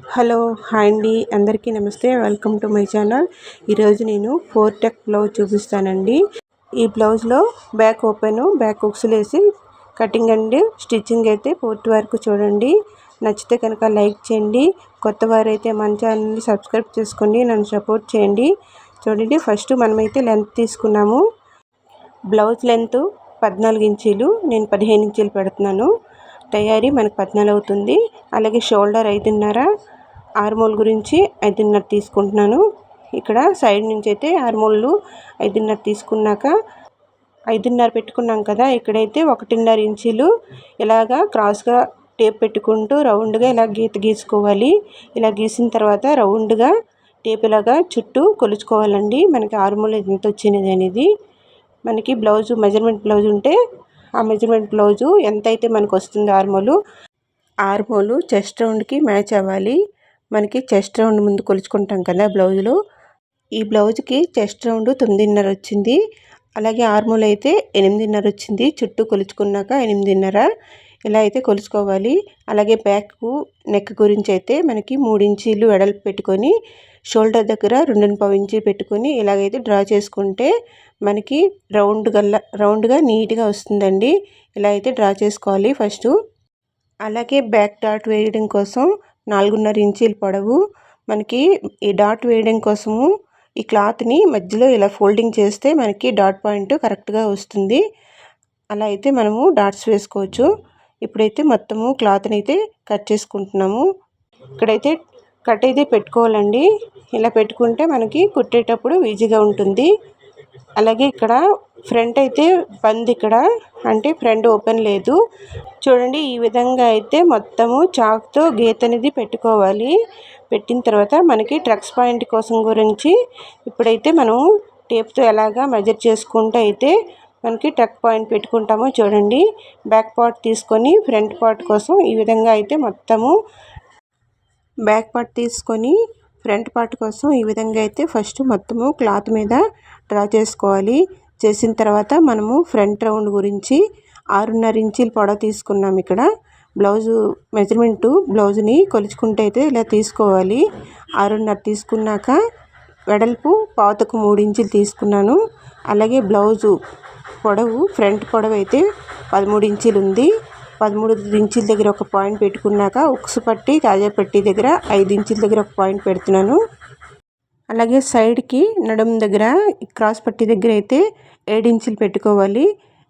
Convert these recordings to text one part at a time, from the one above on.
Hello hi అండి. అందరికీ నమస్తే. Welcome to my channel. ఈరోజు నేను ఫోర్ టెక్ బ్లౌజ్ చూపిస్తానండి. ఈ బ్లౌజ్లో బ్యాక్ ఓపెన్ బ్యాక్ ఉక్సులు వేసి కటింగ్ అండ్ స్టిచ్చింగ్ అయితే పూర్తి వరకు చూడండి. నచ్చితే కనుక లైక్ చేయండి. కొత్త వారైతే మన ఛానల్ని సబ్స్క్రైబ్ చేసుకోండి. నన్ను సపోర్ట్ చేయండి. చూడండి ఫస్ట్ మనమైతే లెంత్ తీసుకున్నాము. బ్లౌజ్ లెంత్ పద్నాలుగు ఇంచీలు నేను పదిహేను ఇంచీలు పెడుతున్నాను. తయారీ మనకు పద్నాలుగు అవుతుంది. అలాగే షోల్డర్ ఐదున్నర ఆర్మోల్ గురించి ఐదున్నర తీసుకుంటున్నాను. ఇక్కడ సైడ్ నుంచి అయితే ఆర్మోళ్ళు ఐదున్నర తీసుకున్నాక ఐదున్నర పెట్టుకున్నాం కదా ఇక్కడైతే ఒకటిన్నర ఇంచీలు ఇలాగా క్రాస్గా టేప్ పెట్టుకుంటూ రౌండ్గా ఇలా గీత గీసుకోవాలి. ఇలా గీసిన తర్వాత రౌండ్గా టేప్ ఇలాగా చుట్టూ కొలుచుకోవాలండి. మనకి ఆర్మోల్ ఎంత వచ్చినది అనేది. మనకి బ్లౌజు మెజర్మెంట్ బ్లౌజ్ ఉంటే ఆ మెజర్మెంట్ బ్లౌజు ఎంత అయితే మనకు వస్తుంది ఆర్మోలు ఆర్మోలు చెస్ట్ రౌండ్కి మ్యాచ్ అవ్వాలి. మనకి చెస్ట్ రౌండ్ ముందు కొలుచుకుంటాం కదా బ్లౌజులు. ఈ బ్లౌజ్కి చెస్ట్ రౌండ్ తొమ్మిదిన్నర వచ్చింది. అలాగే ఆర్మోల్ అయితే ఎనిమిదిన్నర వచ్చింది. చుట్టూ కొలుచుకున్నాక ఎనిమిదిన్నర. ఇలా అయితే కొలుచుకోవాలి. అలాగే బ్యాక్ నెక్ గురించి అయితే మనకి మూడు ఇంచీలు వెడల్పు పెట్టుకొని షోల్డర్ దగ్గర రెండు పావు పెట్టుకొని ఇలాగైతే డ్రా చేసుకుంటే మనకి రౌండ్ గల్లా రౌండ్గా నీట్గా వస్తుందండి. ఇలా అయితే డ్రా చేసుకోవాలి ఫస్ట్. అలాగే బ్యాక్ డాట్ వేయడం కోసం నాలుగున్నర ఇంచీల పొడవు. మనకి ఈ డాట్ వేయడం కోసము ఈ క్లాత్ని మధ్యలో ఇలా ఫోల్డింగ్ చేస్తే మనకి డాట్ పాయింట్ కరెక్ట్గా వస్తుంది. అలా అయితే మనము డాట్స్ వేసుకోవచ్చు. ఇప్పుడైతే మొత్తము క్లాత్ని అయితే కట్ చేసుకుంటున్నాము. ఇక్కడైతే కట్ అయితే పెట్టుకోవాలండి. ఇలా పెట్టుకుంటే మనకి కుట్టేటప్పుడు ఈజీగా ఉంటుంది. అలాగే ఇక్కడ ఫ్రంట్ అయితే బంద్ ఇక్కడ. అంటే ఫ్రంట్ ఓపెన్ లేదు. చూడండి ఈ విధంగా అయితే మొత్తము చాక్తో గీత అనేది పెట్టుకోవాలి. పెట్టిన తర్వాత మనకి ట్రక్స్ పాయింట్ కోసం గురించి ఇప్పుడైతే మనం టేప్తో ఎలాగా మెజర్ చేసుకుంటూ అయితే మనకి ట్రక్ పాయింట్ పెట్టుకుంటామో చూడండి. బ్యాక్ పార్ట్ తీసుకొని ఫ్రంట్ పార్ట్ కోసం ఈ విధంగా అయితే మొత్తము బ్యాక్ పార్ట్ తీసుకొని ఫ్రంట్ పార్ట్ కోసం ఈ విధంగా అయితే ఫస్ట్ మొత్తము క్లాత్ మీద డ్రా చేసుకోవాలి. చేసిన తర్వాత మనము ఫ్రంట్ రౌండ్ గురించి ఆరున్నర ఇంచీలు పొడవ తీసుకున్నాం ఇక్కడ. బ్లౌజు మెజర్మెంటు బ్లౌజ్ని కొలుచుకుంటే అయితే ఇలా తీసుకోవాలి. ఆరున్నర తీసుకున్నాక వెడల్పు పాతకు మూడు ఇంచులు తీసుకున్నాను. అలాగే బ్లౌజు పొడవు ఫ్రంట్ పొడవు అయితే పదమూడు ఇంచులు ఉంది. పదమూడు ఇంచుల దగ్గర ఒక పాయింట్ పెట్టుకున్నాక ఉక్సు పట్టి కాజా పట్టి దగ్గర ఐదు ఇంచుల దగ్గర ఒక పాయింట్ పెడుతున్నాను. అలాగే సైడ్కి నడుము దగ్గర క్రాస్ పట్టి దగ్గర అయితే ఏడు ఇంచులు పెట్టుకోవాలి.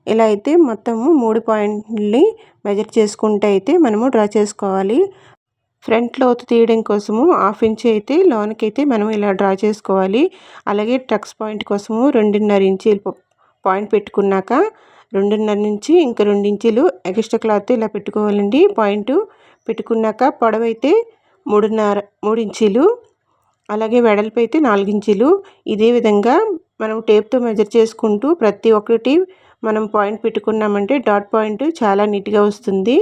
ఇలా అయితే మొత్తము మూడు పాయింట్ని మెజర్ చేసుకుంటే అయితే మనము డ్రా చేసుకోవాలి. ఫ్రంట్ లోతు తీయడం కోసము హాఫ్ ఇంచ్ అయితే లోనికి అయితే మనం ఇలా డ్రా చేసుకోవాలి. అలాగే ట్రక్స్ పాయింట్ కోసము రెండున్నర ఇంచీలు పాయింట్ పెట్టుకున్నాక రెండున్నర నుంచి ఇంకా రెండు ఇంచులు ఎక్స్ట్రా క్లాత్ ఇలా పెట్టుకోవాలండి. పాయింట్ పెట్టుకున్నాక పొడవైతే మూడున్నర మూడు ఇంచీలు అలాగే వెడల్పు అయితే నాలుగు ఇదే విధంగా మనం టేప్తో మెజర్ చేసుకుంటూ ప్రతి ఒక్కటి మనం పాయింట్ పెట్టుకున్నామంటే డాట్ పాయింట్ చాలా నీట్గా వస్తుంది.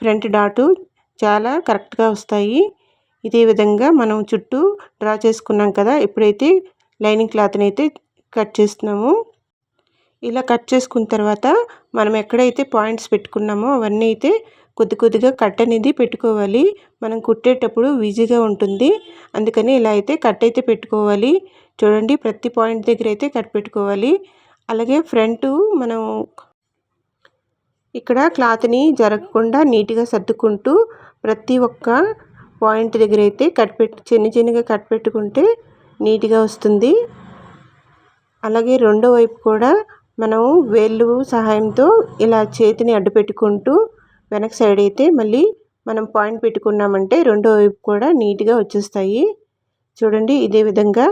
ఫ్రంట్ డాటు చాలా కరెక్ట్గా వస్తాయి. ఇదే విధంగా మనం చుట్టూ డ్రా చేసుకున్నాం కదా ఇప్పుడైతే లైనింగ్ క్లాత్ని అయితే కట్ చేస్తున్నాము. ఇలా కట్ చేసుకున్న తర్వాత మనం ఎక్కడైతే పాయింట్స్ పెట్టుకున్నామో అవన్నీ అయితే కొద్ది కొద్దిగా కట్ అనేది పెట్టుకోవాలి. మనం కుట్టేటప్పుడు ఈజీగా ఉంటుంది. అందుకని ఇలా అయితే కట్ అయితే పెట్టుకోవాలి. చూడండి ప్రతి పాయింట్ దగ్గర అయితే కట్ పెట్టుకోవాలి. అలాగే ఫ్రంట్ మనం ఇక్కడ క్లాత్ని జరగకుండా నీట్గా సర్దుకుంటూ ప్రతి ఒక్క పాయింట్ దగ్గర అయితే కట్ పెట్టి చిన్న చిన్నగా కట్ పెట్టుకుంటే నీట్గా వస్తుంది. అలాగే రెండో వైపు కూడా మనం వేళ్ళు సహాయంతో ఇలా చేతిని అడ్డు పెట్టుకుంటూ వెనక సైడ్ అయితే మళ్ళీ మనం పాయింట్ పెట్టుకున్నామంటే రెండో వైపు కూడా నీట్గా వచ్చేస్తాయి. చూడండి ఇదే విధంగా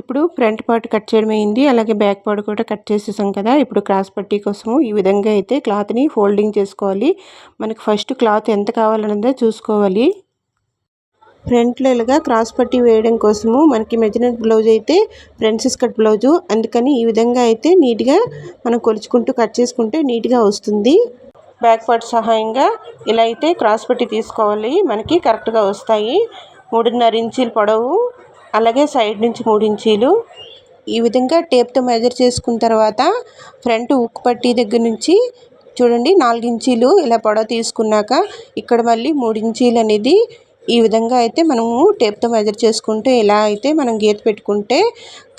ఇప్పుడు ఫ్రంట్ పార్ట్ కట్ చేయడం అయింది. అలాగే బ్యాక్ పార్ట్ కూడా కట్ చేసేసాం కదా. ఇప్పుడు క్రాస్ పట్టీ కోసము ఈ విధంగా అయితే క్లాత్ని ఫోల్డింగ్ చేసుకోవాలి. మనకు ఫస్ట్ క్లాత్ ఎంత కావాలన్నదే చూసుకోవాలి. ఫ్రంట్లో ఇలాగా క్రాస్ పట్టీ వేయడం కోసము మనకి మెజర్మెంట్ బ్లౌజ్ అయితే ఫ్రెండ్స్ కట్ బ్లౌజు. అందుకని ఈ విధంగా అయితే నీట్గా మనం కొలుచుకుంటూ కట్ చేసుకుంటే నీట్గా వస్తుంది. బ్యాక్ పార్ట్ సహాయంగా ఇలా అయితే క్రాస్ పట్టి తీసుకోవాలి. మనకి కరెక్ట్గా వస్తాయి. మూడున్నర ఇంచీలు పొడవు అలాగే సైడ్ నుంచి మూడు ఇంచీలు. ఈ విధంగా టేప్తో మెజర్ చేసుకున్న తర్వాత ఫ్రంట్ ఉక్కు పట్టి దగ్గర నుంచి చూడండి నాలుగు ఇంచీలు ఇలా పొడవు తీసుకున్నాక ఇక్కడ మళ్ళీ మూడు ఇంచీలు అనేది ఈ విధంగా అయితే మనము టేప్తో మెజర్ చేసుకుంటే ఇలా అయితే మనం గీత పెట్టుకుంటే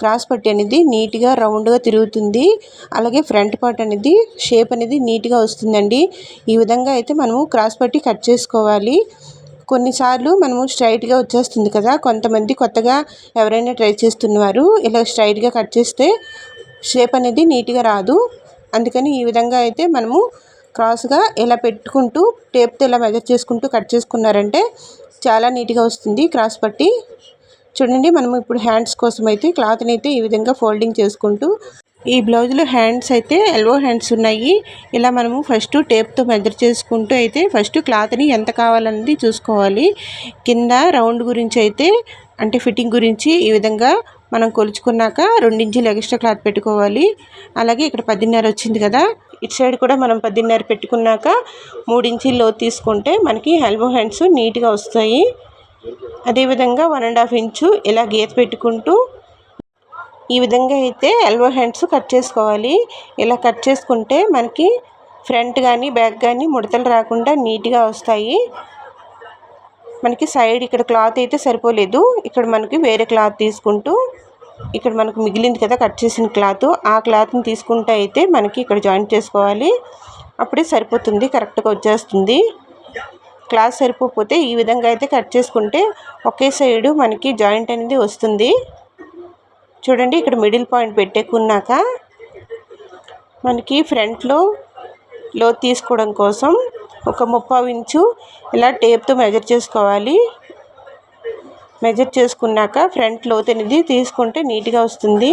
క్రాస్ పట్టి అనేది నీట్గా రౌండ్గా తిరుగుతుంది. అలాగే ఫ్రంట్ పార్ట్ అనేది షేప్ అనేది నీట్గా వస్తుందండి. ఈ విధంగా అయితే మనము క్రాస్ పట్టి కట్ చేసుకోవాలి. కొన్నిసార్లు మనము స్ట్రైట్గా వచ్చేస్తుంది కదా కొంతమంది కొత్తగా ఎవరైనా ట్రై చేస్తున్నారు ఇలా స్ట్రైట్గా కట్ చేస్తే షేప్ అనేది నీట్గా రాదు. అందుకని ఈ విధంగా అయితే మనము క్రాస్గా ఇలా పెట్టుకుంటూ టేప్తో ఇలా మెజర్ చేసుకుంటూ కట్ చేసుకున్నారంటే చాలా నీట్గా వస్తుంది క్రాస్ పట్టి. చూడండి మనం ఇప్పుడు హ్యాండ్స్ కోసం అయితే క్లాత్ని అయితే ఈ విధంగా ఫోల్డింగ్ చేసుకుంటూ ఈ బ్లౌజ్లో హ్యాండ్స్ అయితే ఎల్వో హ్యాండ్స్ ఉన్నాయి. ఇలా మనము ఫస్ట్ టేప్తో మెజర్ చేసుకుంటూ అయితే ఫస్ట్ క్లాత్ని ఎంత కావాలన్నది చూసుకోవాలి. కింద రౌండ్ గురించి అయితే అంటే ఫిట్టింగ్ గురించి ఈ విధంగా మనం కొలుచుకున్నాక రెండించులు ఎక్స్ట్రా క్లాత్ పెట్టుకోవాలి. అలాగే ఇక్కడ పదిన్నర వచ్చింది కదా ఇటు సైడ్ కూడా మనం పదిన్నర పెట్టుకున్నాక మూడించీలు తీసుకుంటే మనకి ఎల్బో హ్యాండ్స్ నీట్గా వస్తాయి. అదేవిధంగా వన్ అండ్ హాఫ్ ఇంచు ఇలా గీత పెట్టుకుంటూ ఈ విధంగా అయితే ఎల్బో హ్యాండ్స్ కట్ చేసుకోవాలి. ఇలా కట్ చేసుకుంటే మనకి ఫ్రంట్ కానీ బ్యాక్ కానీ ముడతలు రాకుండా నీట్గా వస్తాయి. మనకి సైడ్ ఇక్కడ క్లాత్ అయితే సరిపోలేదు. ఇక్కడ మనకి వేరే క్లాత్ తీసుకుంటూ ఇక్కడ మనకు మిగిలింది కదా కట్ చేసిన క్లాత్. ఆ క్లాత్ని తీసుకుంటే అయితే మనకి ఇక్కడ జాయింట్ చేసుకోవాలి. అప్పుడే సరిపోతుంది కరెక్ట్గా వచ్చేస్తుంది. క్లాత్ సరిపోతే ఈ విధంగా అయితే కట్ చేసుకుంటే ఒకే సైడు మనకి జాయింట్ అనేది వస్తుంది. చూడండి ఇక్కడ మిడిల్ పాయింట్ పెట్టేకున్నాక మనకి ఫ్రంట్లో లో తీసుకోవడం కోసం ఒక ముప్పావు ఇంచు ఇలా టేప్తో మెజర్ చేసుకోవాలి. మెజర్ చేసుకున్నాక ఫ్రంట్ లోతు అనేది తీసుకుంటే నీట్గా వస్తుంది.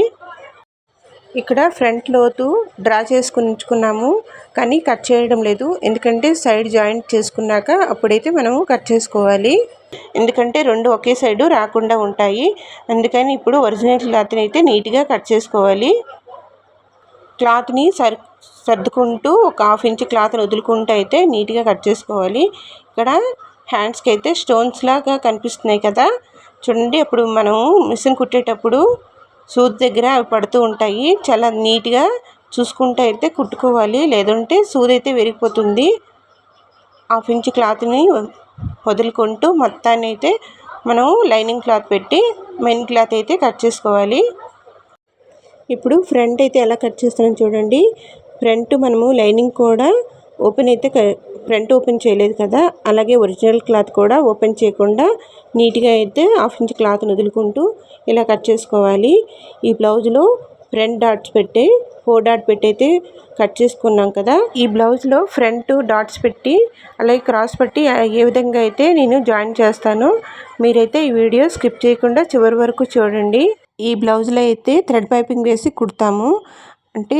ఇక్కడ ఫ్రంట్ లోతు డ్రా చేసుకుని ఉంచుకున్నాము కానీ కట్ చేయడం లేదు. ఎందుకంటే సైడ్ జాయింట్ చేసుకున్నాక అప్పుడైతే మనము కట్ చేసుకోవాలి. ఎందుకంటే రెండు ఒకే సైడు రాకుండా ఉంటాయి. అందుకని ఇప్పుడు ఒరిజినల్ క్లాత్ని అయితే నీట్గా కట్ చేసుకోవాలి. క్లాత్ని సర్ సర్దుకుంటూ ఒక హాఫ్ ఇంచ్ క్లాత్ని వదులుకుంటూ అయితే నీట్గా కట్ చేసుకోవాలి. ఇక్కడ హ్యాండ్స్కి అయితే స్టోన్స్ లాగా కనిపిస్తున్నాయి కదా. చూడండి అప్పుడు మనం మిషన్ కుట్టేటప్పుడు సూది దగ్గర అవి పడుతూ ఉంటాయి. చాలా నీట్గా చూసుకుంటూ అయితే కుట్టుకోవాలి. లేదంటే సూది అయితే విరిగిపోతుంది. హాఫ్ ఇంచ్ క్లాత్ని వదులుకుంటూ మొత్తాన్ని అయితే మనం లైనింగ్ క్లాత్ పెట్టి మెయిన్ క్లాత్ అయితే కట్ చేసుకోవాలి. ఇప్పుడు ఫ్రంట్ అయితే ఎలా కట్ చేస్తున్నాం చూడండి. ఫ్రంట్ మనము లైనింగ్ కూడా ఓపెన్ అయితే ఫ్రంట్ ఓపెన్ చేయలేదు కదా అలాగే ఒరిజినల్ క్లాత్ కూడా ఓపెన్ చేయకుండా నీట్గా అయితే హాఫ్ ఇంచ్ క్లాత్ వదులుకుంటూ ఇలా కట్ చేసుకోవాలి. ఈ బ్లౌజ్లో ఫ్రంట్ డాట్స్ పెట్టి ఫోర్ డాట్ పెట్టి అయితే కట్ చేసుకున్నాం కదా ఈ బ్లౌజ్లో ఫ్రంట్ డాట్స్ పెట్టి అలాగే క్రాస్ పెట్టి ఏ విధంగా అయితే నేను జాయిన్ చేస్తానో మీరైతే ఈ వీడియో స్కిప్ చేయకుండా చివరి వరకు చూడండి. ఈ బ్లౌజ్లో అయితే థ్రెడ్ పైపింగ్ వేసి కుడతాము. అంటే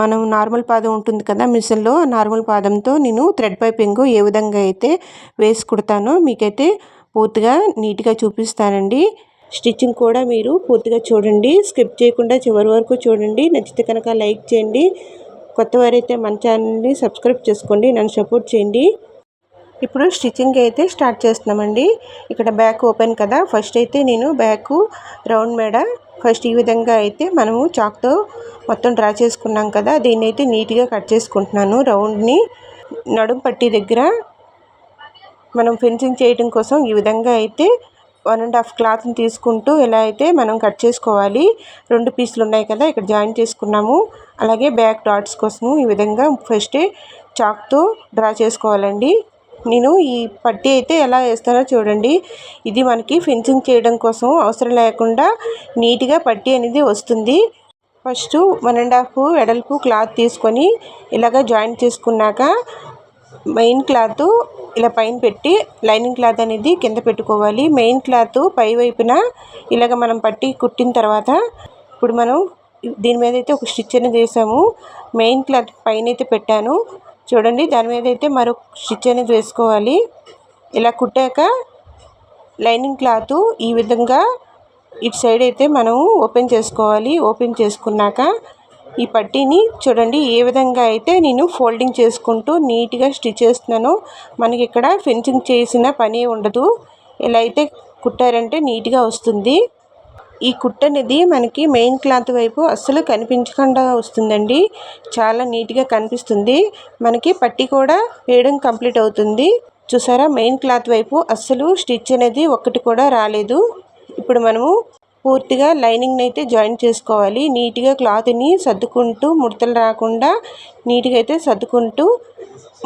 మనం నార్మల్ పాదం ఉంటుంది కదా మిషన్లో నార్మల్ పాదంతో నేను థ్రెడ్ పైపింగ్ ఏ విధంగా అయితే వేసి కుడతానో మీకైతే పూర్తిగా నీట్గా చూపిస్తానండి. స్టిచ్చింగ్ కూడా మీరు పూర్తిగా చూడండి. స్కిప్ చేయకుండా చివరి వరకు చూడండి. నచ్చితే కనుక లైక్ చేయండి. కొత్త వారైతే మన ఛానల్ని సబ్స్క్రైబ్ చేసుకోండి. నన్ను సపోర్ట్ చేయండి. ఇప్పుడు స్టిచ్చింగ్ అయితే స్టార్ట్ చేస్తున్నామండి. ఇక్కడ బ్యాక్ ఓపెన్ కదా. ఫస్ట్ అయితే నేను బ్యాక్ రౌండ్ మేడ ఫస్ట్ ఈ విధంగా అయితే మనము చాక్తో మొత్తం డ్రా చేసుకున్నాం కదా దీన్ని అయితే నీట్గా కట్ చేసుకుంటున్నాను. రౌండ్ని నడుం పట్టి దగ్గర మనం ఫెన్సింగ్ చేయడం కోసం ఈ విధంగా అయితే వన్ అండ్ హాఫ్ క్లాత్ని తీసుకుంటూ ఎలా అయితే మనం కట్ చేసుకోవాలి. రెండు పీసులు ఉన్నాయి కదా ఇక్కడ జాయిన్ చేసుకున్నాము. అలాగే బ్యాక్ డాట్స్ కోసము ఈ విధంగా ఫస్టే చాక్తో డ్రా చేసుకోవాలండి. నేను ఈ పట్టీ అయితే ఎలా వేస్తానో చూడండి. ఇది మనకి ఫెన్సింగ్ చేయడం కోసం అవసరం లేకుండా నీట్గా పట్టీ అనేది వస్తుంది. ఫస్ట్ వన్ అండ్ హాఫ్ వెడల్పు క్లాత్ తీసుకొని ఇలాగ జాయింట్ చేసుకున్నాక మెయిన్ క్లాత్ ఇలా పైన పెట్టి లైనింగ్ క్లాత్ అనేది కింద పెట్టుకోవాలి. మెయిన్ క్లాత్ పై వైపున ఇలాగ మనం పట్టి కుట్టిన తర్వాత ఇప్పుడు మనం దీని మీద అయితే ఒక స్టిచ్ అనేది వేసాము. మెయిన్ క్లాత్ పైన అయితే పెట్టాను. చూడండి దాని మీద అయితే మరో స్టిచ్ అనేది వేసుకోవాలి. ఇలా కుట్టాక లైనింగ్ క్లాత్ ఈ విధంగా ఇటు సైడ్ అయితే మనం ఓపెన్ చేసుకోవాలి. ఓపెన్ చేసుకున్నాక ఈ పట్టీని చూడండి ఏ విధంగా అయితే నేను ఫోల్డింగ్ చేసుకుంటూ నీట్గా స్టిచ్ చేస్తున్నానో మనకి ఇక్కడ ఫెన్సింగ్ చేసిన పని ఉండదు. ఇలా అయితే కుట్టారంటే నీట్గా వస్తుంది. ఈ కుట్ట అనేది మనకి మెయిన్ క్లాత్ వైపు అస్సలు కనిపించకుండా వస్తుందండి. చాలా నీట్గా కనిపిస్తుంది. మనకి పట్టి కూడా వేయడం కంప్లీట్ అవుతుంది. చూసారా? మెయిన్ క్లాత్ వైపు అస్సలు స్టిచ్ అనేది ఒక్కటి కూడా రాలేదు. ఇప్పుడు మనము పూర్తిగా లైనింగ్ని అయితే జాయిన్ చేసుకోవాలి. నీట్గా క్లాత్ని సర్దుకుంటూ ముడతలు రాకుండా నీట్గా అయితే సర్దుకుంటూ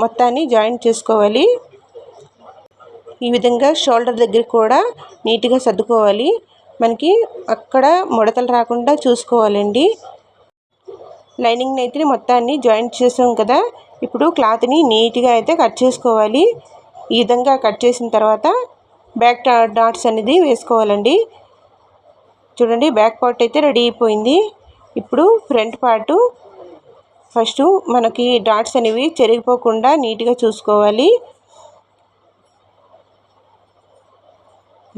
మొత్తాన్ని జాయిన్ చేసుకోవాలి. ఈ విధంగా షోల్డర్ దగ్గర కూడా నీట్గా సర్దుకోవాలి. మనకి అక్కడ ముడతలు రాకుండా చూసుకోవాలండి. లైనింగ్ అయితే మొత్తాన్ని జాయింట్ చేసాం కదా. ఇప్పుడు క్లాత్ని నీట్గా అయితే కట్ చేసుకోవాలి. ఈ విధంగా కట్ చేసిన తర్వాత బ్యాక్ డాట్స్ అనేది వేసుకోవాలండి. చూడండి బ్యాక్ పార్ట్ అయితే రెడీ అయిపోయింది. ఇప్పుడు ఫ్రంట్ పార్టు ఫస్ట్ మనకి డాట్స్ అనేవి చెరిగిపోకుండా నీట్గా చూసుకోవాలి.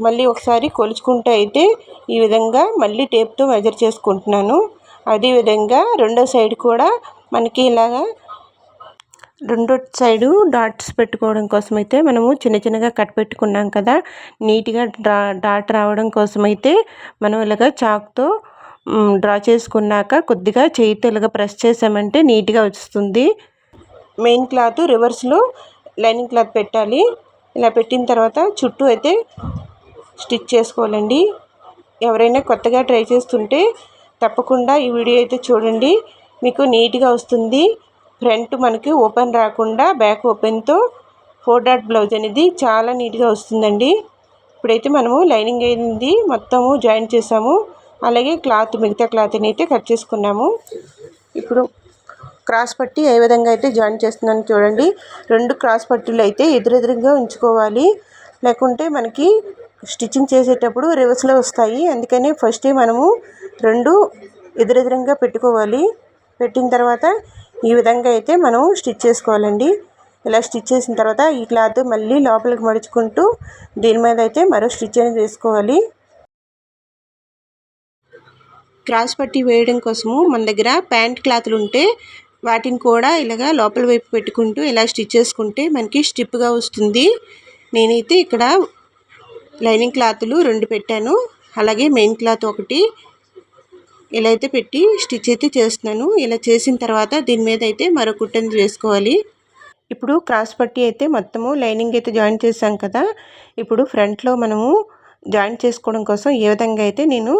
మళ్ళీ ఒకసారి కొలుచుకుంటే అయితే ఈ విధంగా మళ్ళీ టేప్తో మెజర్ చేసుకుంటున్నాను. అదేవిధంగా రెండో సైడ్ కూడా మనకి ఇలాగా రెండో సైడు డాట్స్ పెట్టుకోవడం కోసం అయితే మనము చిన్న చిన్నగా కట్ పెట్టుకున్నాం కదా. నీట్గా డ్రా డాట్ రావడం కోసం అయితే మనం ఇలాగ చాక్తో డ్రా చేసుకున్నాక కొద్దిగా చేయితో ఇలాగ ప్రెస్ చేసామంటే నీట్గా వస్తుంది. మెయిన్ క్లాత్ రివర్స్లో లైనింగ్ క్లాత్ పెట్టాలి. ఇలా పెట్టిన తర్వాత చుట్టూ అయితే స్టిచ్ చేసుకోవాలండి. ఎవరైనా కొత్తగా ట్రై చేస్తుంటే తప్పకుండా ఈ వీడియో అయితే చూడండి. మీకు నీట్గా వస్తుంది. ఫ్రంట్ మనకి ఓపెన్ రాకుండా బ్యాక్ ఓపెన్తో ఫోర్ డాట్ బ్లౌజ్ అనేది చాలా నీట్గా వస్తుందండి. ఇప్పుడైతే మనము లైనింగ్ అయింది. మొత్తము జాయిన్ చేసాము. అలాగే క్లాత్ మిగతా క్లాత్ని అయితే కట్ చేసుకున్నాము. ఇప్పుడు క్రాస్ పట్టి ఏ విధంగా అయితే జాయిన్ చేస్తున్నాను చూడండి. రెండు క్రాస్ పట్టీలు అయితే ఎదురెదురుగా ఉంచుకోవాలి. లేకుంటే మనకి స్టిచ్చింగ్ చేసేటప్పుడు రివర్స్లో వస్తాయి. అందుకని ఫస్టే మనము రెండు ఎదురెదురంగా పెట్టుకోవాలి. పెట్టిన తర్వాత ఈ విధంగా అయితే మనం స్టిచ్ చేసుకోవాలండి. ఇలా స్టిచ్ చేసిన తర్వాత ఈ క్లాత్ మళ్ళీ లోపలికి మడుచుకుంటూ దీని మీద అయితే మరో స్టిచ్ అనేది వేసుకోవాలి. క్రాస్ పట్టి వేయడం కోసము మన దగ్గర ప్యాంట్ క్లాత్లు ఉంటే వాటిని కూడా ఇలాగా లోపల వైపు పెట్టుకుంటూ ఇలా స్టిచ్ చేసుకుంటే మనకి స్టిప్గా వస్తుంది. నేనైతే ఇక్కడ లైనింగ్ క్లాత్లు రెండు పెట్టాను. అలాగే మెయిన్ క్లాత్ ఒకటి ఇలా అయితే పెట్టి స్టిచ్ అయితే చేస్తున్నాను. ఇలా చేసిన తర్వాత దీని మీద అయితే మరో కుట్టని వేసుకోవాలి ఇప్పుడు క్రాస్ పట్టి అయితే మొత్తము లైనింగ్ అయితే జాయిన్ చేసాం కదా. ఇప్పుడు ఫ్రంట్లో మనము జాయిన్ చేసుకోవడం కోసం ఏ విధంగా అయితే నేను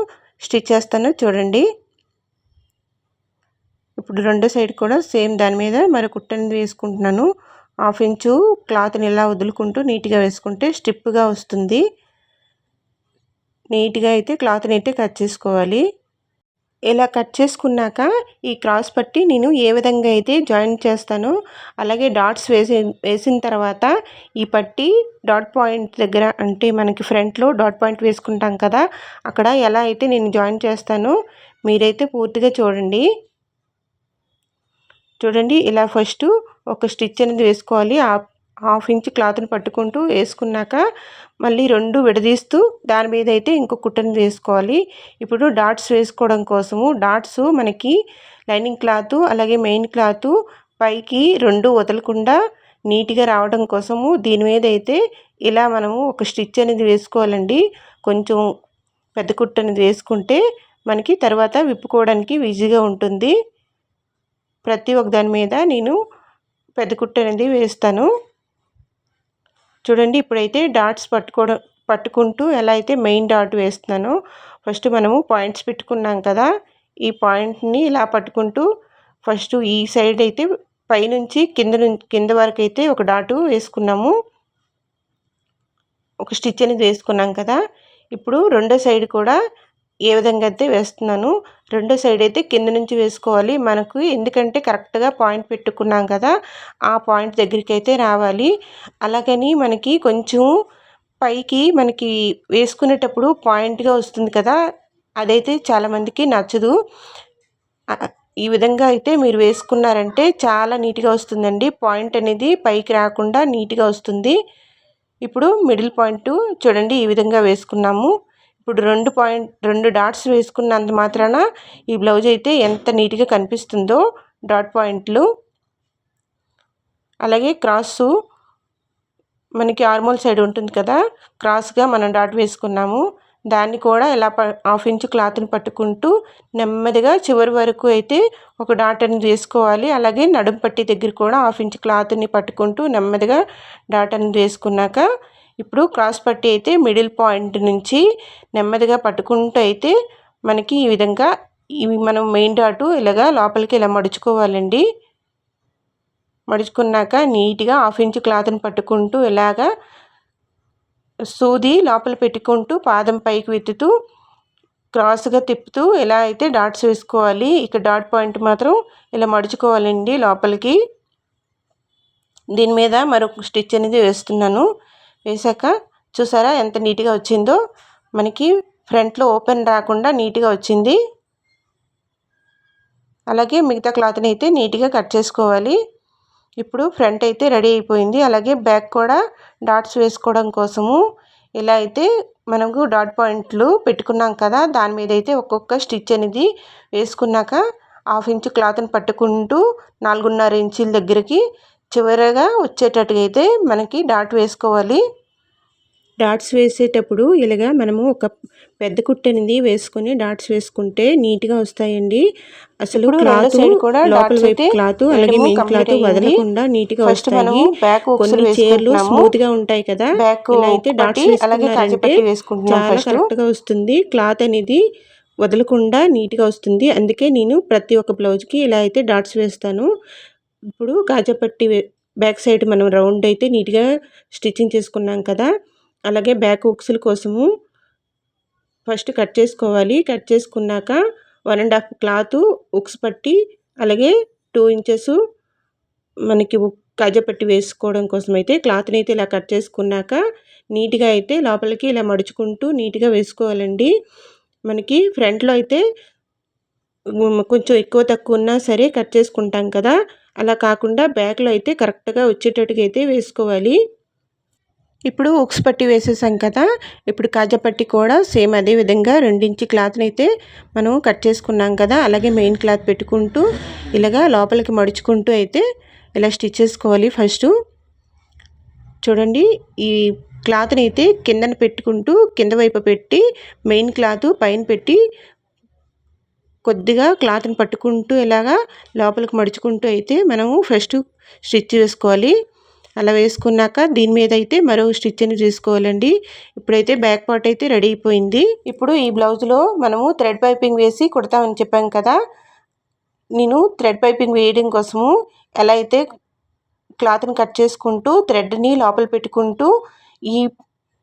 స్టిచ్ చేస్తానో చూడండి. ఇప్పుడు రెండో సైడ్ కూడా సేమ్ దాని మీద మరో కుట్టని వేసుకుంటున్నాను. హాఫ్ ఇంచు క్లాత్ని ఇలా వదులుకుంటూ నీట్గా వేసుకుంటే స్టిప్గా వస్తుంది. నీట్గా అయితే క్లాత్ని అయితే కట్ చేసుకోవాలి. ఇలా కట్ చేసుకున్నాక ఈ క్రాస్ పట్టి నేను ఏ విధంగా అయితే జాయిన్ చేస్తానో అలాగే డాట్స్ వేసి వేసిన తర్వాత ఈ పట్టి డాట్ పాయింట్ దగ్గర అంటే మనకి ఫ్రంట్లో డాట్ పాయింట్ వేసుకుంటాం కదా అక్కడ ఎలా అయితే నేను జాయిన్ చేస్తానో మీరైతే పూర్తిగా చూడండి. చూడండి ఇలా ఫస్ట్ ఒక స్టిచ్ అనేది వేసుకోవాలి. ఆ హాఫ్ ఇంచ్ క్లాత్ని పట్టుకుంటూ వేసుకున్నాక మళ్ళీ రెండు విడదీస్తూ దాని మీద అయితే ఇంకో కుట్టని వేసుకోవాలి. ఇప్పుడు డాట్స్ వేసుకోవడం కోసము డాట్స్ మనకి లైనింగ్ క్లాత్ అలాగే మెయిన్ క్లాత్ పైకి రెండు వదలకుండా నీట్గా రావడం కోసము దీని మీద అయితే ఇలా మనము ఒక స్టిచ్ అనేది వేసుకోవాలండి. కొంచెం పెద్ద కుట్టు అనేది వేసుకుంటే మనకి తర్వాత విప్పుకోవడానికి ఈజీగా ఉంటుంది. ప్రతి ఒక్క దాని మీద నేను పెద్ద కుట్టు అనేది వేస్తాను. చూడండి ఇప్పుడైతే డాట్స్ పట్టుకోవడం పట్టుకుంటూ ఎలా అయితే మెయిన్ డాట్ వేస్తున్నానో ఫస్ట్ మనము పాయింట్స్ పెట్టుకున్నాం కదా ఈ పాయింట్ని ఇలా పట్టుకుంటూ ఫస్ట్ ఈ సైడ్ అయితే పైనుంచి కింద కింద వరకు అయితే ఒక డాటు వేసుకున్నాము. ఒక స్టిచ్ అనేది వేసుకున్నాం కదా ఇప్పుడు రెండో సైడ్ కూడా ఏ విధంగా అయితే వేస్తున్నాను రెండో సైడ్ అయితే కింద నుంచి వేసుకోవాలి. మనకు ఎందుకంటే కరెక్ట్గా పాయింట్ పెట్టుకున్నాం కదా ఆ పాయింట్ దగ్గరికి అయితే రావాలి. అలాగని మనకి కొంచెం పైకి మనకి వేసుకునేటప్పుడు పాయింట్గా వస్తుంది కదా అదైతే చాలామందికి నచ్చదు. ఈ విధంగా అయితే మీరు వేసుకున్నారంటే చాలా నీట్గా వస్తుందండి. పాయింట్ అనేది పైకి రాకుండా నీట్గా వస్తుంది. ఇప్పుడు మిడిల్ పాయింట్ చూడండి ఈ విధంగా వేసుకున్నాము. ఇప్పుడు రెండు పాయింట్ రెండు డాట్స్ వేసుకున్నంత మాత్రాన ఈ బ్లౌజ్ అయితే ఎంత నీట్గా కనిపిస్తుందో డాట్ పాయింట్లు. అలాగే క్రాసు మనకి ఆర్మోల్ సైడ్ ఉంటుంది కదా క్రాస్గా మనం డాట్ వేసుకున్నాము. దాన్ని కూడా ఇలా హాఫ్ ఇంచ్ క్లాత్ని పట్టుకుంటూ నెమ్మదిగా చివరి వరకు అయితే ఒక డాటర్ని వేసుకోవాలి. అలాగే నడుం పట్టి దగ్గర కూడా హాఫ్ ఇంచ్ క్లాత్ని పట్టుకుంటూ నెమ్మదిగా డాట్ అని వేసుకున్నాక ఇప్పుడు క్రాస్ పట్టి అయితే మిడిల్ పాయింట్ నుంచి నెమ్మదిగా పట్టుకుంటూ అయితే మనకి ఈ విధంగా ఇవి మనం మెయిన్ డాటు ఇలాగా లోపలికి ఇలా మడుచుకోవాలండి. మడుచుకున్నాక నీట్గా హాఫ్ ఇంచ్ క్లాత్ని పట్టుకుంటూ ఇలాగా సూది లోపల పెట్టుకుంటూ పాదం పైకి వెతుతూ క్రాస్గా తిప్పుతూ ఇలా అయితే డాట్స్ వేసుకోవాలి. ఇక డాట్ పాయింట్ మాత్రం ఇలా మడుచుకోవాలండి లోపలికి. దీని మీద మరొక స్టిచ్ అనేది వేస్తున్నాను. వేసాక చూసారా ఎంత నీట్గా వచ్చిందో? మనకి ఫ్రంట్లో ఓపెన్ రాకుండా నీట్గా వచ్చింది. అలాగే మిగతా క్లాత్ని అయితే నీట్గా కట్ చేసుకోవాలి. ఇప్పుడు ఫ్రంట్ అయితే రెడీ అయిపోయింది. అలాగే బ్యాక్ కూడా డాట్స్ వేసుకోవడం కోసము ఇలా అయితే మనకు డాట్ పాయింట్లు పెట్టుకున్నాం కదా దాని మీద అయితే ఒక్కొక్క స్టిచ్ అనేది వేసుకున్నాక హాఫ్ ఇంచ్ క్లాత్ని పట్టుకుంటూ నాలుగున్నర ఇంచుల దగ్గరికి చివరగా వచ్చేటట్టుగా అయితే మనకి డాట్ వేసుకోవాలి. డాట్స్ వేసేటప్పుడు ఇలాగా మనము ఒక పెద్ద కుట్టు అనేది వేసుకొని డాట్స్ వేసుకుంటే నీట్గా వస్తాయండి. అసలు క్లాత్ కూడా లోపల వైపు క్లాత్ అలాగే మెయిన్ క్లాత్ వదలకుండా నీట్గా వస్తాయి. కొన్ని చీరలు స్మూత్గా ఉంటాయి కదా. ఇలా అయితే డాట్స్ వేసుకున్నారంటే చాలా కరెక్ట్గా వస్తుంది. క్లాత్ అనేది వదలకుండా నీట్గా వస్తుంది. అందుకే నేను ప్రతి ఒక్క బ్లౌజ్కి ఇలా అయితే డాట్స్ వేస్తాను. ఇప్పుడు గాజపట్టి బ్యాక్ సైడ్ మనం రౌండ్ అయితే నీట్గా స్టిచ్చింగ్ చేసుకున్నాం కదా. అలాగే బ్యాక్ ఉక్సుల కోసము ఫస్ట్ కట్ చేసుకోవాలి. కట్ చేసుకున్నాక one and half cloth hooks పట్టి అలాగే టూ ఇంచెస్ మనకి పట్టి వేసుకోవడం కోసం అయితే క్లాత్ని అయితే ఇలా కట్ చేసుకున్నాక నీట్గా అయితే లోపలికి ఇలా మడుచుకుంటూ నీట్గా వేసుకోవాలండి. మనకి ఫ్రంట్లో అయితే కొంచెం ఎక్కువ తక్కువ ఉన్నా సరే కట్ చేసుకుంటాం కదా. అలా కాకుండా బ్యాక్లో అయితే కరెక్ట్గా వచ్చేటట్టుగా అయితే వేసుకోవాలి. ఇప్పుడు ఉక్స్ పట్టి వేసేసాం కదా ఇప్పుడు కాజా పట్టి కూడా సేమ్ అదే విధంగా రెండించి క్లాత్ని అయితే మనం కట్ చేసుకున్నాం కదా అలాగే మెయిన్ క్లాత్ పెట్టుకుంటూ ఇలాగా లోపలికి మడుచుకుంటూ అయితే ఇలా స్టిచ్ చేసుకోవాలి ఫస్ట్. చూడండి ఈ క్లాత్ని అయితే కిందన పెట్టుకుంటూ కింద వైపు పెట్టి మెయిన్ క్లాత్ పైన పెట్టి కొద్దిగా క్లాత్ని పట్టుకుంటూ ఇలాగా లోపలికి మడుచుకుంటూ అయితే మనము ఫస్ట్ స్టిచ్ వేసుకోవాలి అలా వేసుకున్నాక దీని మీద అయితే మరో స్టిచ్ని తీసుకోవాలండి. ఇప్పుడైతే బ్యాక్ పార్ట్ అయితే రెడీ అయిపోయింది. ఇప్పుడు ఈ బ్లౌజ్లో మనము థ్రెడ్ పైపింగ్ వేసి కుడతామని చెప్పాం కదా నేను థ్రెడ్ పైపింగ్ వేయడం కోసము ఎలా అయితే క్లాత్ని కట్ చేసుకుంటూ థ్రెడ్ని లోపల పెట్టుకుంటూ ఈ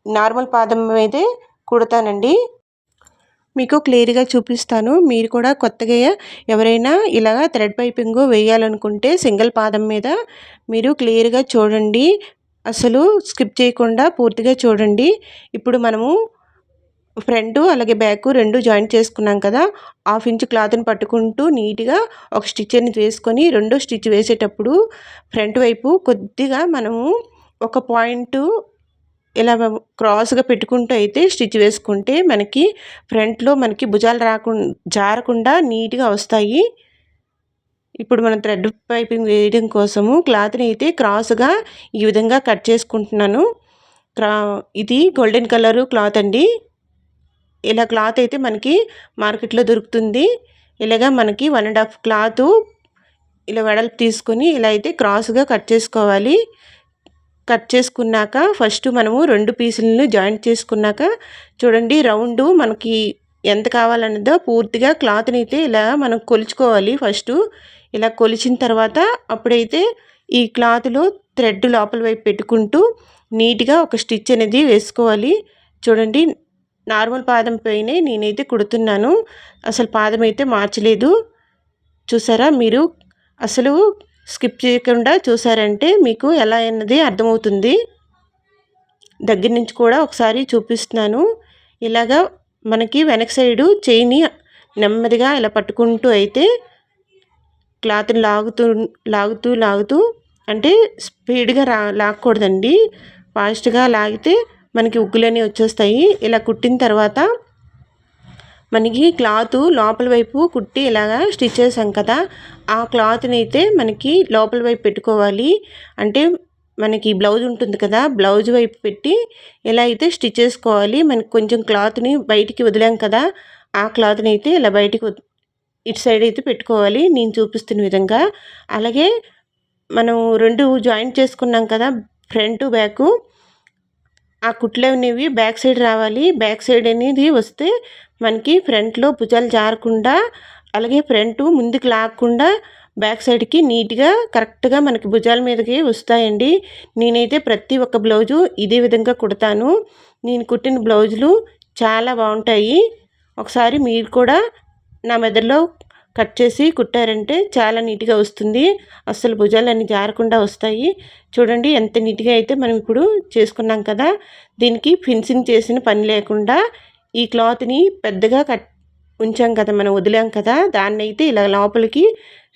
నార్మల్ పాదం మీదే కుడతానండి. మీకు క్లియర్గా చూపిస్తాను. మీరు కూడా కొత్తగా ఎవరైనా ఇలాగ థ్రెడ్ పైపింగ్ వేయాలనుకుంటే సింగిల్ పాదం మీద మీరు క్లియర్గా చూడండి. అసలు స్కిప్ చేయకుండా పూర్తిగా చూడండి. ఇప్పుడు మనము ఫ్రంట్ అలాగే బ్యాక్ రెండు జాయింట్ చేసుకున్నాం కదా హాఫ్ ఇంచ్ క్లాత్ని పట్టుకుంటూ నీట్గా ఒక స్టిచ్ అనేది వేసుకొని రెండో స్టిచ్ వేసేటప్పుడు ఫ్రంట్ వైపు కొద్దిగా మనము ఒక పాయింట్ ఇలా క్రాస్గా పెట్టుకుంటూ అయితే స్టిచ్ వేసుకుంటే మనకి ఫ్రంట్లో మనకి భుజాలు రాకుండా జారకుండా నీట్గా వస్తాయి. ఇప్పుడు మనం థ్రెడ్ పైపింగ్ వేయడం కోసము క్లాత్ని అయితే క్రాస్గా ఈ విధంగా కట్ చేసుకుంటున్నాను. క్రా ఇది గోల్డెన్ కలరు క్లాత్ అండి. ఇలా క్లాత్ అయితే మనకి మార్కెట్లో దొరుకుతుంది. ఇలాగా మనకి వన్ అండ్ హాఫ్ క్లాత్ ఇలా వెడల్పు తీసుకొని ఇలా అయితే క్రాస్గా కట్ చేసుకోవాలి. కట్ చేసుకున్నాక ఫస్ట్ మనము రెండు పీసులను జాయింట్ చేసుకున్నాక చూడండి రౌండ్ మనకి ఎంత కావాలన్నదో పూర్తిగా క్లాత్ని అయితే ఇలా మనం కొలుచుకోవాలి ఫస్ట్. ఇలా కొలిచిన తర్వాత అప్పుడైతే ఈ క్లాత్లో థ్రెడ్ లోపల వైపు పెట్టుకుంటూ నీట్గా ఒక స్టిచ్ అనేది వేసుకోవాలి. చూడండి నార్మల్ పాదం పైనే నేనైతే కుడుతున్నాను. అసలు పాదం అయితే మార్చలేదు. చూసారా మీరు? అసలు స్కిప్ చేయకుండా చూసారంటే మీకు ఎలా అన్నది అర్థమవుతుంది. దగ్గర నుంచి కూడా ఒకసారి చూపిస్తున్నాను. ఇలాగా మనకి వెనక సైడు చేయిని నెమ్మదిగా ఇలా పట్టుకుంటూ అయితే క్లాత్ని లాగుతూ లాగుతూ లాగుతూ అంటే స్పీడ్గా రా లాగకూడదండి ఫాస్ట్గా లాగితే మనకి ఉగ్గులన్నీ వచ్చేస్తాయి. ఇలా కుట్టిన తర్వాత మనకి క్లాత్ లోపల వైపు కుట్టి ఇలాగా స్టిచ్ చేసాం కదా ఆ క్లాత్ని అయితే మనకి లోపల వైపు పెట్టుకోవాలి. అంటే మనకి బ్లౌజ్ ఉంటుంది కదా బ్లౌజ్ వైపు పెట్టి ఎలా అయితే స్టిచ్ చేసుకోవాలి. మనకి కొంచెం క్లాత్ని బయటికి వదిలాం కదా ఆ క్లాత్ని అయితే ఇలా బయటికి ఇటు సైడ్ అయితే పెట్టుకోవాలి. నేను చూపిస్తున్న విధంగా. అలాగే మనం రెండు జాయింట్ చేసుకున్నాం కదా ఫ్రంట్ బ్యాక్. ఆ కుట్లు అనేవి బ్యాక్ సైడ్ రావాలి. బ్యాక్ సైడ్ అనేది వస్తే మనకి ఫ్రంట్లో భుజాలు జారకుండా అలాగే ఫ్రంట్ ముందుకు లాగకుండా బ్యాక్ సైడ్కి నీట్గా కరెక్ట్గా మనకి భుజాల మీదకి వస్తాయండి. నేనైతే ప్రతి ఒక్క బ్లౌజు ఇదే విధంగా కుడతాను. నేను కుట్టిన బ్లౌజులు చాలా బాగుంటాయి. ఒకసారి మీరు కూడా నా మెదడులో కట్ చేసి కుట్టారంటే చాలా నీట్గా వస్తుంది. అస్సలు భుజాలు అన్నీ జారకుండా వస్తాయి. చూడండి ఎంత నీట్గా అయితే మనం ఇప్పుడు చేసుకున్నాం కదా. దీనికి ఫిన్సింగ్ చేసిన పని లేకుండా ఈ క్లాత్ని పెద్దగా కట్ ఉంచాం కదా మనం వదిలాం కదా దాన్ని అయితే ఇలా లోపలికి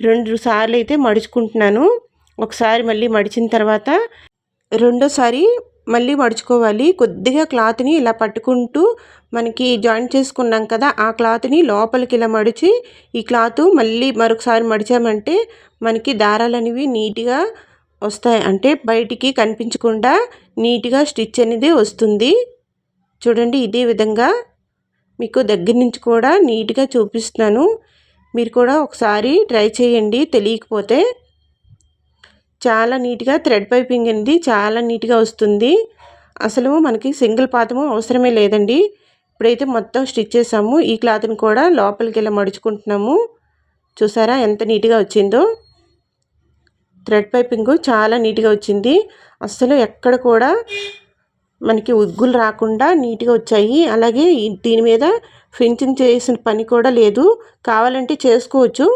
రెండు సార్లు అయితే మడుచుకుంటున్నాను. ఒకసారి మళ్ళీ మడిచిన తర్వాత రెండోసారి మళ్ళీ మడుచుకోవాలి. కొద్దిగా క్లాత్ని ఇలా పట్టుకుంటూ మనకి జాయింట్ చేసుకున్నాం కదా ఆ క్లాత్ని లోపలికి ఇలా మడిచి ఈ క్లాత్ మళ్ళీ మరొకసారి మడిచామంటే మనకి దారాలు అనేవి నీట్గా వస్తాయి. అంటే బయటికి కనిపించకుండా నీట్గా స్టిచ్ అనేది వస్తుంది. చూడండి ఇదే విధంగా మీకు దగ్గర నుంచి కూడా నీట్గా చూపిస్తున్నాను. మీరు కూడా ఒకసారి ట్రై చేయండి. తెలియకపోతే చాలా నీట్గా థ్రెడ్ పైపింగ్ అనేది చాలా నీట్గా వస్తుంది. అసలు మనకి సింగిల్ పాతము అవసరమే లేదండి. ఇప్పుడైతే మొత్తం స్టిచ్ చేసాము. ఈ క్లాత్ని కూడా లోపలికి ఇలా మడుచుకుంటున్నాము. చూసారా ఎంత నీట్గా వచ్చిందో? థ్రెడ్ పైపింగ్ చాలా నీట్గా వచ్చింది. అస్సలు ఎక్కడ కూడా మనకి ఉగ్గులు రాకుండా నీట్గా వచ్చాయి. అలాగే దీని మీద ఫినిషింగ్ చేసిన పని కూడా లేదు. కావాలంటే చేసుకోవచ్చు.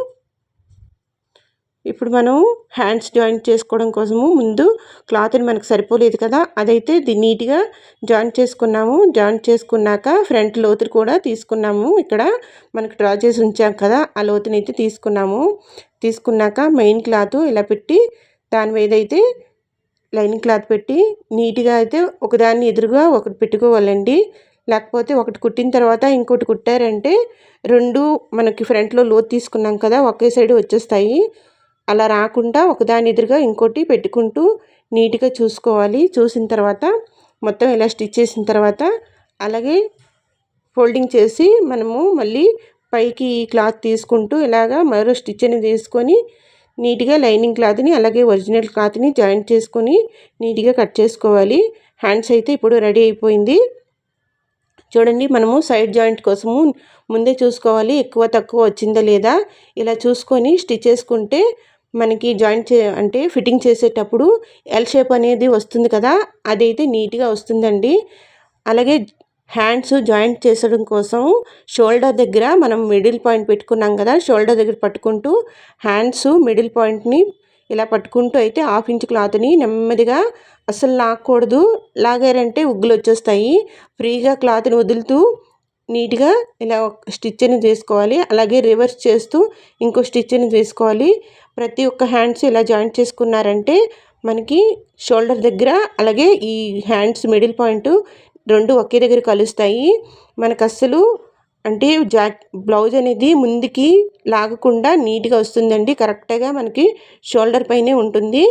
ఇప్పుడు మనం హ్యాండ్స్ జాయింట్ చేసుకోవడం కోసము ముందు క్లాత్ని మనకు సరిపోలేదు కదా అదైతే నీట్గా జాయింట్ చేసుకున్నాము. జాయింట్ చేసుకున్నాక ఫ్రంట్ లోతులు కూడా తీసుకున్నాము. ఇక్కడ మనకు డ్రా చేసి ఉంచాం కదా ఆ లోతుని అయితే తీసుకున్నాము. తీసుకున్నాక మెయిన్ క్లాత్ ఇలా పెట్టి దాని మీద అయితే లైనింగ్ క్లాత్ పెట్టి నీట్గా అయితే ఒకదాన్ని ఎదురుగా ఒకటి పెట్టుకోవాలండి. లేకపోతే ఒకటి కుట్టిన తర్వాత ఇంకోటి కుట్టారంటే రెండు మనకి ఫ్రంట్లో లోతు తీసుకున్నాం కదా ఒకే సైడ్ వచ్చేస్తాయి. అలా రాకుండా ఒకదాని ఎదురుగా ఇంకోటి పెట్టుకుంటూ నీట్గా చూసుకోవాలి. చూసిన తర్వాత మొత్తం ఇలా స్టిచ్ చేసిన తర్వాత అలాగే ఫోల్డింగ్ చేసి మనము మళ్ళీ పైకి క్లాత్ తీసుకుంటూ ఇలాగా మరో స్టిచ్ అనేది వేసుకొని నీట్గా లైనింగ్ క్లాత్ని అలాగే ఒరిజినల్ క్లాత్ని జాయింట్ చేసుకొని నీట్గా కట్ చేసుకోవాలి. హ్యాండ్స్ అయితే ఇప్పుడు రెడీ అయిపోయింది. చూడండి మనము సైడ్ జాయింట్ కోసము ముందే చూసుకోవాలి. ఎక్కువ తక్కువ వచ్చిందా లేదా? ఇలా చూసుకొని స్టిచ్ చేసుకుంటే మనకి జాయింట్ చే అంటే ఫిట్టింగ్ చేసేటప్పుడు ఎల్ షేప్ అనేది వస్తుంది కదా అదైతే నీట్గా వస్తుందండి. అలాగే హ్యాండ్స్ జాయింట్ చేసడం కోసం షోల్డర్ దగ్గర మనం మిడిల్ పాయింట్ పెట్టుకున్నాం కదా షోల్డర్ దగ్గర పట్టుకుంటూ హ్యాండ్స్ మిడిల్ పాయింట్ని ఇలా పట్టుకుంటూ అయితే హాఫ్ ఇంచ్ క్లాత్ని నెమ్మదిగా అసలు లాక్కూడదు. లాగారంటే ఉగ్గులు వచ్చేస్తాయి. ఫ్రీగా క్లాత్ని వదులుతూ నీట్గా ఇలా స్టిచ్ అనేది వేసుకోవాలి అలాగే రివర్స్ చేస్తూ ఇంకో స్టిచ్ అనేది వేసుకోవాలి ప్రతి ఒక్క హ్యాండ్స్ ఇలా జాయింట్ చేసుకున్నారంటే మనకి షోల్డర్ దగ్గర అలాగే ఈ హ్యాండ్స్ మిడిల్ పాయింట్ రెండు ఒకే దగ్గర కలుస్తాయి. మనకు అస్సలు అంటే జా బ్లౌజ్ అనేది ముందుకి లాగకుండా నీట్గా వస్తుందండి. కరెక్ట్గా మనకి షోల్డర్ పైనే ఉంటుంది.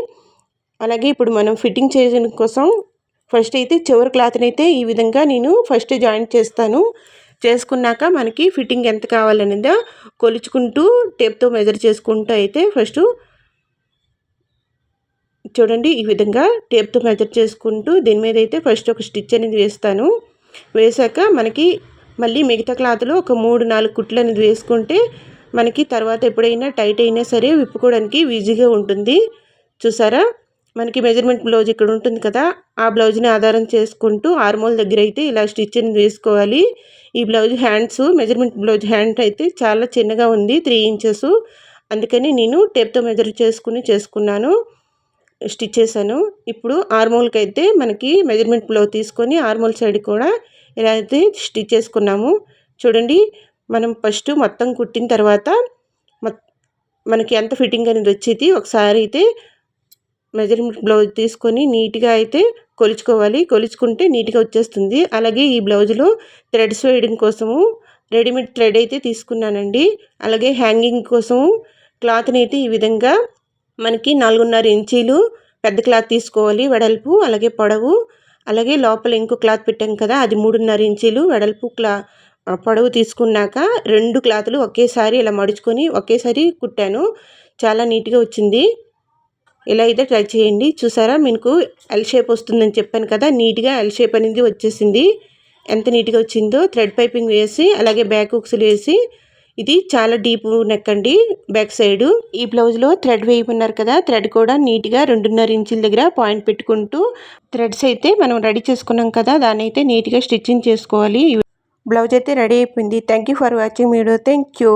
అలాగే ఇప్పుడు మనం ఫిట్టింగ్ చేయడం కోసం ఫస్ట్ అయితే చివరి క్లాత్ని అయితే ఈ విధంగా నేను ఫస్ట్ జాయింట్ చేస్తాను. చేసుకున్నాక మనకి ఫిట్టింగ్ ఎంత కావాలనేది కొలుచుకుంటూ టేప్తో మెజర్ చేసుకుంటూ అయితే ఫస్ట్ చూడండి ఈ విధంగా టేప్తో మెజర్ చేసుకుంటూ దీని మీద అయితే ఫస్ట్ ఒక స్టిచ్ అనేది వేస్తాను. వేసాక మనకి మళ్ళీ మిగతా క్లాత్లో ఒక మూడు నాలుగు కుట్లు అనేది వేసుకుంటే మనకి తర్వాత ఎప్పుడైనా టైట్ అయినా సరే విప్పుకోవడానికి ఈజీగా ఉంటుంది. చూసారా? మనకి మెజర్మెంట్ బ్లౌజ్ ఇక్కడ ఉంటుంది కదా ఆ బ్లౌజ్ని ఆధారం చేసుకుంటూ ఆర్మోల్ దగ్గర అయితే ఇలా స్టిచ్ అనేది వేసుకోవాలి. ఈ blouse hands measurement blouse hand అయితే చాలా చిన్నగా ఉంది త్రీ ఇంచెస్. అందుకని నేను టేప్తో మెజర్ చేసుకుని చేసుకున్నాను. స్టిచ్ చేశాను. ఇప్పుడు ఆర్మోల్కి అయితే మనకి మెజర్మెంట్ బ్లౌ తీసుకొని ఆర్మోల్ సైడ్ కూడా ఇలా అయితే స్టిచ్ చేసుకున్నాము. చూడండి మనం ఫస్ట్ మొత్తం కుట్టిన తర్వాత మనకి ఎంత ఫిట్టింగ్ అనేది వచ్చేది ఒకసారి అయితే మెజర్మెంట్ బ్లౌజ్ తీసుకొని నీట్గా అయితే కొలుచుకోవాలి. కొలుచుకుంటే నీట్గా వచ్చేస్తుంది. అలాగే ఈ బ్లౌజ్లో థ్రెడ్స్ వేయడం కోసము రెడీమేడ్ థ్రెడ్ అయితే తీసుకున్నానండి. అలాగే హ్యాంగింగ్ కోసము క్లాత్ని అయితే ఈ విధంగా మనకి నాలుగున్నర ఇంచీలు పెద్ద క్లాత్ తీసుకోవాలి వెడల్పు అలాగే పొడవు. అలాగే లోపల ఇంకో క్లాత్ పెట్టాం కదా అది మూడున్నర ఇంచీలు వెడల్పు క్లా పొడవు తీసుకున్నాక రెండు క్లాతులు ఒకేసారి ఇలా మడుచుకొని ఒకేసారి కుట్టాను. చాలా నీట్గా వచ్చింది. ఇలా అయితే ట్రై చేయండి. చూసారా? మీకు ఎల్ షేప్ వస్తుందని చెప్పాను కదా నీట్గా ఎల్ షేప్ అనేది వచ్చేసింది. ఎంత నీట్గా వచ్చిందో థ్రెడ్ పైపింగ్ వేసి అలాగే బ్యాక్ హుక్స్లు వేసి ఇది చాలా డీప్ నెక్ అండి బ్యాక్ సైడ్ ఈ బ్లౌజ్లో థ్రెడ్ వేయమన్నారు కదా థ్రెడ్ కూడా నీట్గా రెండున్నర ఇంచుల దగ్గర పాయింట్ పెట్టుకుంటూ థ్రెడ్స్ అయితే మనం రెడీ చేసుకున్నాం కదా దాన్ని అయితే నీట్గా స్టిచ్చింగ్ చేసుకోవాలి. బ్లౌజ్ అయితే రెడీ అయిపోయింది. Thank you for watching video thank you